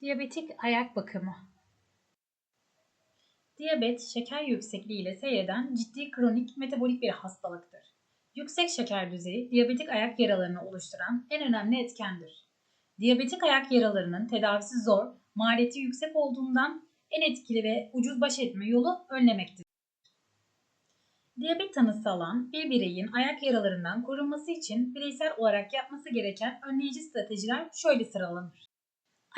Diyabetik ayak bakımı. Diyabet, şeker yüksekliği ile seyreden ciddi kronik metabolik bir hastalıktır. Yüksek şeker düzeyi, diyabetik ayak yaralarını oluşturan en önemli etkendir. Diyabetik ayak yaralarının tedavisi zor, maliyeti yüksek olduğundan en etkili ve ucuz baş etme yolu önlemektir. Diyabet tanısı alan bir bireyin ayak yaralarından korunması için bireysel olarak yapması gereken önleyici stratejiler şöyle sıralanır.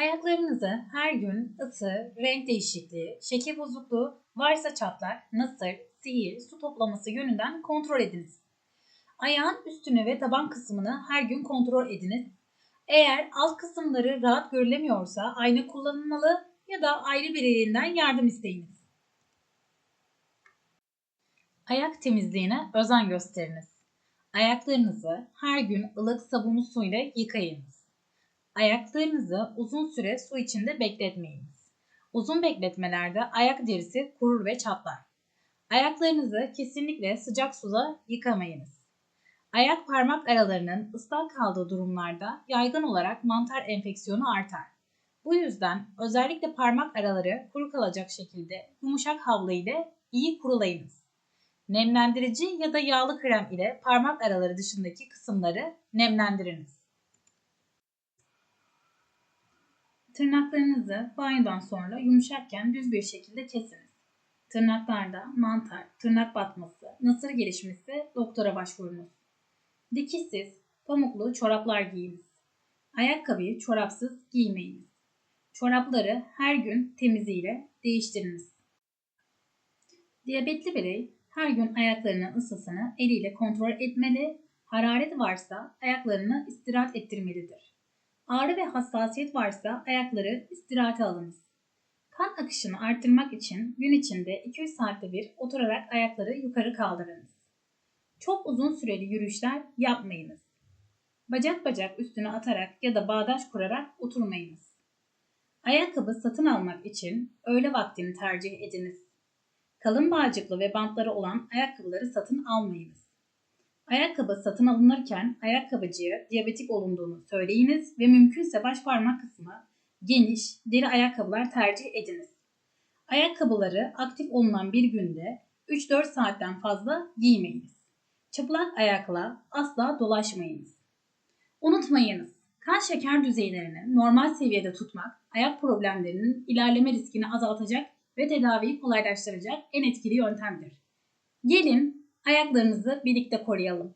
Ayaklarınızı her gün ısı, renk değişikliği, şekil bozukluğu, varsa çatlak, nasır, sihir, su toplaması yönünden kontrol ediniz. Ayağın üstünü ve taban kısmını her gün kontrol ediniz. Eğer alt kısımları rahat görülemiyorsa ayna kullanılmalı ya da ayrı bir elinden yardım isteyiniz. Ayak temizliğine özen gösteriniz. Ayaklarınızı her gün ılık sabunlu suyla yıkayınız. Ayaklarınızı uzun süre su içinde bekletmeyiniz. Uzun bekletmelerde ayak derisi kurur ve çatlar. Ayaklarınızı kesinlikle sıcak suda yıkamayınız. Ayak parmak aralarının ıslak kaldığı durumlarda yaygın olarak mantar enfeksiyonu artar. Bu yüzden özellikle parmak araları kuru kalacak şekilde yumuşak havlu ile iyi kurulayınız. Nemlendirici ya da yağlı krem ile parmak araları dışındaki kısımları nemlendiriniz. Tırnaklarınızı banyodan sonra yumuşakken düz bir şekilde kesiniz. Tırnaklarda mantar, tırnak batması, nasır gelişmesi doktora başvurunuz. Dikişsiz, pamuklu çoraplar giyiniz. Ayakkabıyı çorapsız giymeyiniz. Çorapları her gün temiziyle değiştiriniz. Diyabetli birey her gün ayaklarının ısısını eliyle kontrol etmeli, hararet varsa ayaklarını istirahat ettirmelidir. Ağrı ve hassasiyet varsa ayakları istirahate alınız. Kan akışını arttırmak için gün içinde 2-3 saatte bir oturarak ayakları yukarı kaldırınız. Çok uzun süreli yürüyüşler yapmayınız. Bacak bacak üstüne atarak ya da bağdaş kurarak oturmayınız. Ayakkabı satın almak için öğle vaktini tercih ediniz. Kalın bağcıklı ve bantları olan ayakkabıları satın almayınız. Ayakkabı satın alınırken ayakkabıcıya diyabetik olunduğunu söyleyiniz ve mümkünse baş parmak kısmı geniş, deri ayakkabılar tercih ediniz. Ayakkabıları aktif olunan bir günde 3-4 saatten fazla giymeyiniz. Çıplak ayakla asla dolaşmayınız. Unutmayınız, kan şeker düzeylerini normal seviyede tutmak ayak problemlerinin ilerleme riskini azaltacak ve tedaviyi kolaylaştıracak en etkili yöntemdir. Gelin ayaklarınızı birlikte koruyalım.